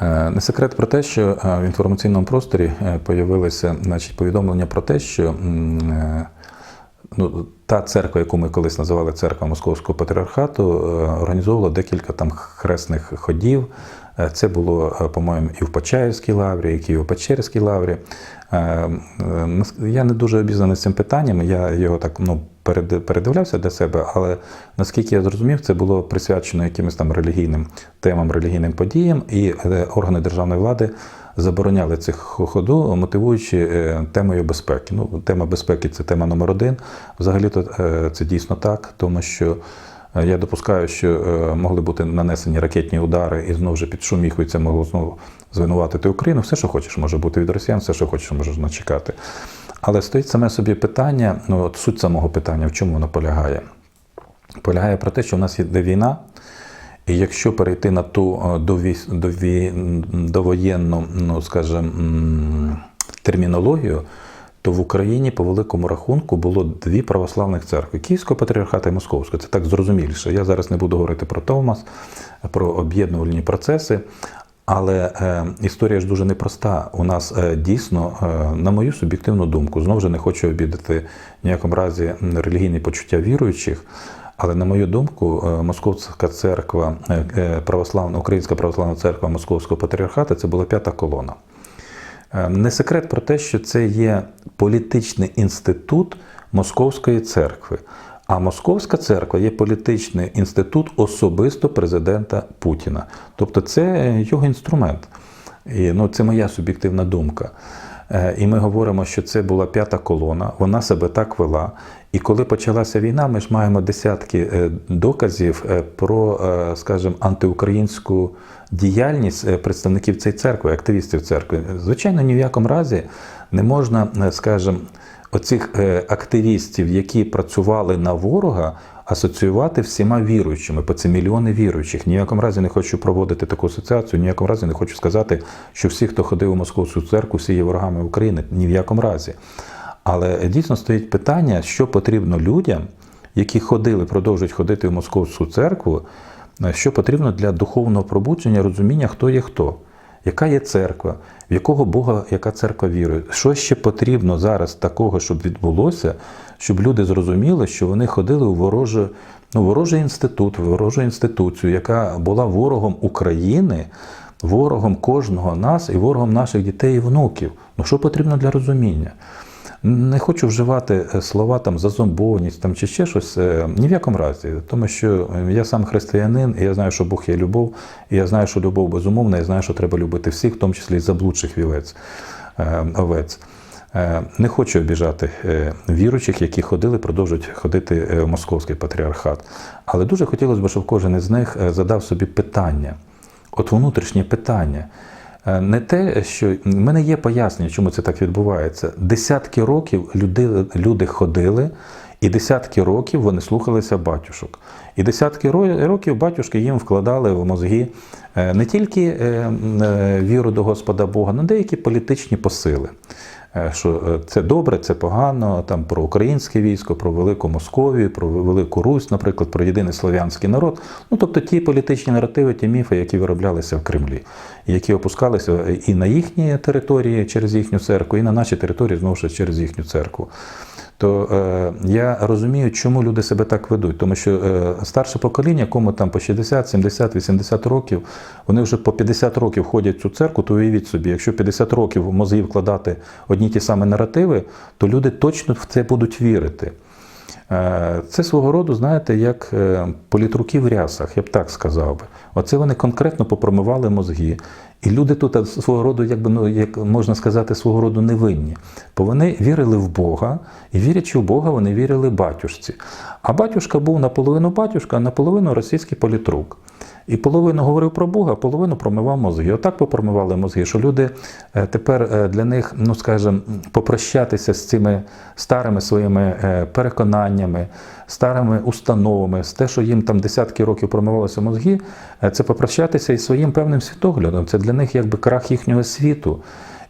Е, Не секрет про те, що е, в інформаційному просторі е, появилися значить, повідомлення про те, що ну, та церква, яку ми колись називали церква Московського патріархату, організовувала декілька там хресних ходів. Це було, по-моєму, і в Почаївській лаврі, і в Києво-Печерській лаврі. Я не дуже обізнаний з цим питанням, я його так ну, передивлявся для себе, але наскільки я зрозумів, це було присвячено якимось там релігійним темам, релігійним подіям, і е, органи державної влади забороняли цих ходу, мотивуючи е, темою безпеки. Ну, тема безпеки це тема номер один. Взагалі-то е, це дійсно так, тому що я допускаю, що могли бути нанесені ракетні удари, і знову ж під їх це могло знову звинуватити Україну. Все, що хочеш, може бути від росіян, все, що хочеш, можеш начекати. Але стоїть саме собі питання, ну от суть самого питання, в чому воно полягає? Полягає про те, що в нас йде війна, і якщо перейти на ту е, дові- дові- довоєнну, ну скажімо, термінологію, то в Україні по великому рахунку було дві православних церкви Київського патріархата і Московського. Це так зрозуміліше. Я зараз не буду говорити про Томас, про об'єднувальні процеси. Але е, історія ж дуже непроста. У нас е, дійсно, е, на мою суб'єктивну думку, знову ж не хочу обідати в ніякому разі релігійні почуття віруючих. Але на мою думку, Московська церква, православна, Українська православна церква Московського патріархату це була п'ята колона. Не секрет про те, що це є політичний інститут Московської церкви. А Московська церква є політичний інститут особисто президента Путіна. Тобто це його інструмент. І, ну, це моя суб'єктивна думка. Е, І ми говоримо, що це була п'ята колона, вона себе так вела. І коли почалася війна, ми ж маємо десятки е, доказів е, про, скажімо, антиукраїнську діяльність представників цієї церкви, активістів церкви. Звичайно, ні в якому разі не можна, скажімо, оцих е, активістів, які працювали на ворога, асоціювати всіма віруючими, бо це мільйони віруючих. Ні в якому разі не хочу проводити таку асоціацію, ні в якому разі не хочу сказати, що всі, хто ходив у московську церкву, всі є ворогами України. Ні в якому разі. Але дійсно стоїть питання, що потрібно людям, які ходили, продовжують ходити в московську церкву, е, що потрібно для духовного пробудження, розуміння, хто є хто, яка є церква, в якого Бога яка церква вірує. Що ще потрібно зараз такого, щоб відбулося, щоб люди зрозуміли, що вони ходили у вороже, ну, ворожий інститут, ворожу інституцію, яка була ворогом України, ворогом кожного нас і ворогом наших дітей і внуків. Ну що потрібно для розуміння? Не хочу вживати е, слова там зазомбованість там чи ще щось е, ні в якому разі, тому що е, я сам християнин, і я знаю, що Бог є любов, і я знаю, що любов безумовна, і знаю, що треба любити всіх, в тому числі і заблудших вівець, е, овець. Не хочу обіжати віруючих, які ходили, продовжують ходити в московський патріархат. Але дуже хотілося б, щоб кожен із них задав собі питання, от внутрішнє питання. Е, Не те, що в мене є пояснення, чому це так відбувається. Десятки років люди, люди ходили, і десятки років вони слухалися батюшок. І десятки років батюшки їм вкладали в мозги е, не тільки е, віру до Господа Бога, але деякі політичні посили. Е, Що е, це добре, це погано, там про українське військо, про Велику Московію, про Велику Русь, наприклад, про єдиний слов'янський народ. Ну тобто ті політичні наративи, ті міфи, які вироблялися в Кремлі, які опускалися і на їхні території через їхню церкву, і на наші території знову ж через їхню церкву. То е, я розумію, чому люди себе так ведуть, тому що е, старше покоління, кому там по 60, 70, 80 років, вони вже по 50 років ходять в цю церкву, то уявіть собі, якщо 50 років в мозги вкладати одні ті самі наративи, то люди точно в це будуть вірити. Е, Це свого роду, знаєте, як е, політруки в рясах, я б так сказав би. Оце вони конкретно попромивали мозги. І люди тут е, свого роду, якби ну як можна сказати, свого роду невинні. Бо вони вірили в Бога, і вірячи в Бога, вони вірили батюшці. А батюшка був наполовину батюшка, а наполовину російський політрук. І половину говорив про Бога, а половину промивав мозги. Отак попромивали мозги, що люди е, тепер е, для них, ну скажімо, попрощатися з цими старими своїми переконаннями, старими установами, з те, що їм там десятки років промивалося мозги, е, це попрощатися із своїм певним світоглядом. Це для них якби крах їхнього світу.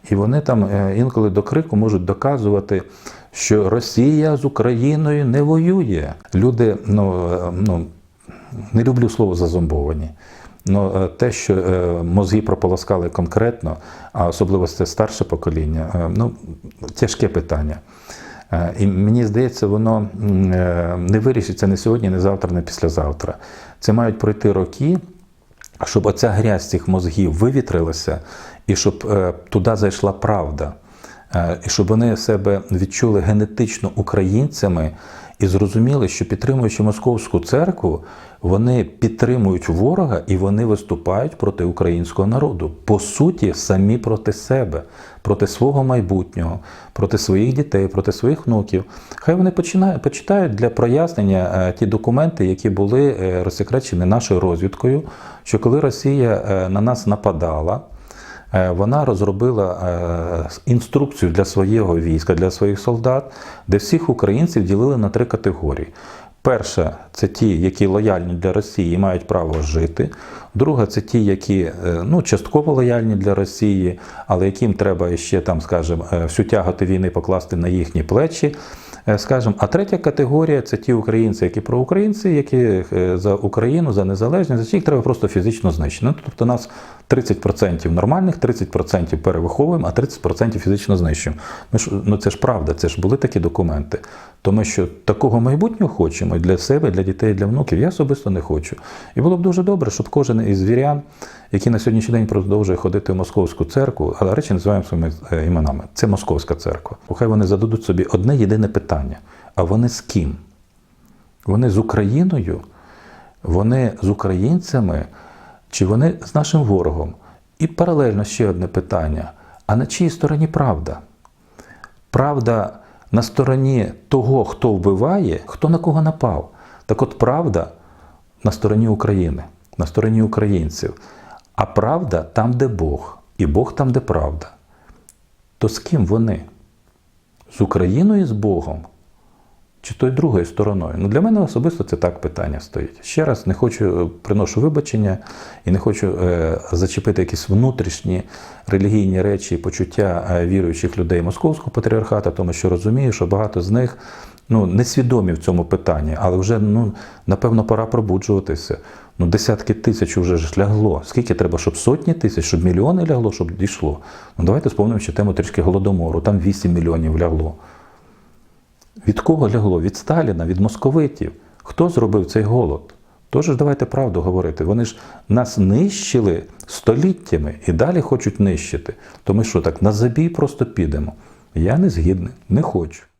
І вони там е, інколи до крику можуть доказувати, що Росія з Україною не воює. Люди, ну, е, ну не люблю слово зазомбовані. Ну, те, що мозги прополоскали конкретно, а особливо це старше покоління, ну, тяжке питання. Е, І мені здається, воно е, не вирішиться не сьогодні, не завтра, не післязавтра. Це мають пройти роки, щоб оця грязь цих мозгів вивітрилася, і щоб е, туди зайшла правда, і щоб вони себе відчули генетично українцями і зрозуміли, що підтримуючи московську церкву, вони підтримують ворога і вони виступають проти українського народу. По суті, самі проти себе, проти свого майбутнього, проти своїх дітей, проти своїх внуків. Хай вони починають, почитають для прояснення е, ті документи, які були е, розсекречені нашою розвідкою, що коли Росія е, на нас нападала. Е, Вона розробила е, інструкцію для свого війська, для своїх солдат, де всіх українців ділили на три категорії. Перша це ті, які лояльні для Росії і мають право жити. Друга це ті, які е, ну, частково лояльні для Росії, але яким треба ще там, скажімо, всю тяготу війни покласти на їхні плечі. Скажем, а третя категорія це ті українці, які проукраїнці, які за Україну, за незалежність, за всіх треба просто фізично знищити. Ну, тобто нас 30% нормальних, 30% перевиховуємо, а 30% фізично знищуємо. Ми ж, ну це ж правда, це ж були такі документи. Тому що такого майбутнього хочемо і для себе, і для дітей, і для внуків. Я особисто не хочу. І було б дуже добре, щоб кожен із вірян, який на сьогоднішній день продовжує ходити в московську церкву, але речі називаємо своїми е, іменами. Це московська церква. Хай вони зададуть собі одне єдине питання: а вони з ким? Вони з Україною, вони з українцями, чи вони з нашим ворогом? І паралельно ще одне питання: а на чиїй стороні правда? Правда на стороні того, хто вбиває, хто на кого напав. Так от правда на стороні України, на стороні українців. А правда там, де Бог, і Бог там, де правда. То з ким вони? З Україною і з Богом? Чи тою другою стороною? Ну, для мене особисто це так питання стоїть. Ще раз не хочу, е, приношу вибачення і не хочу е, зачепити якісь внутрішні релігійні речі почуття е, віруючих людей Московського патріархату, тому що розумію, що багато з них ну, несвідомі в цьому питанні, але вже ну, напевно пора пробуджуватися. Ну, десятки тисяч вже ж лягло. Скільки треба, щоб сотні тисяч, щоб мільйони лягло, щоб дійшло? Ну давайте спомнимо ще тему трішки голодомору. Там 8 мільйонів лягло. Від кого лягло? Від Сталіна, від московитів. Хто зробив цей голод? Тож давайте правду говорити. Вони ж нас нищили століттями і далі хочуть нищити. То ми що так на забій просто підемо? Я не згідний, не хочу.